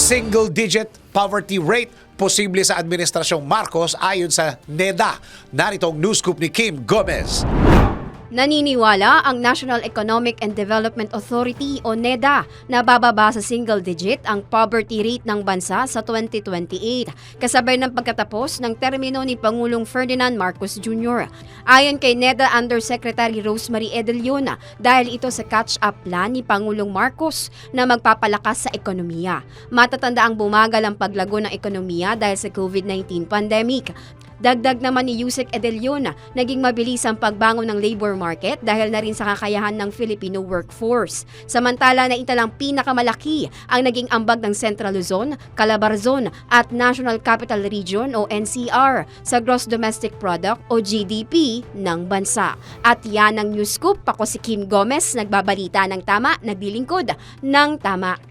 single-digit poverty rate posible sa Administrasyong Marcos ayon sa NEDA. Naritong news scoop ni Kim Gomez. Naniniwala ang National Economic and Development Authority o NEDA na bababa sa single digit ang poverty rate ng bansa sa 2028 kasabay ng pagkatapos ng termino ni Pangulong Ferdinand Marcos Jr. Ayon kay NEDA Undersecretary Rosemary Edeliona dahil ito sa catch-up plan ni Pangulong Marcos na magpapalakas sa ekonomiya. Matatanda ang bumagal ang paglago ng ekonomiya dahil sa COVID-19 pandemic. Dagdag naman ni Yusek Edeliona, naging mabilis ang pagbangon ng labor market dahil na rin sa kakayahan ng Filipino workforce. Samantala na italang pinakamalaki ang naging ambag ng Central Luzon, Calabarzon at National Capital Region o NCR sa Gross Domestic Product o GDP ng bansa. At yan ang news scoop. Ako si Kim Gomez, nagbabalita ng tama, naglilingkod ng tama.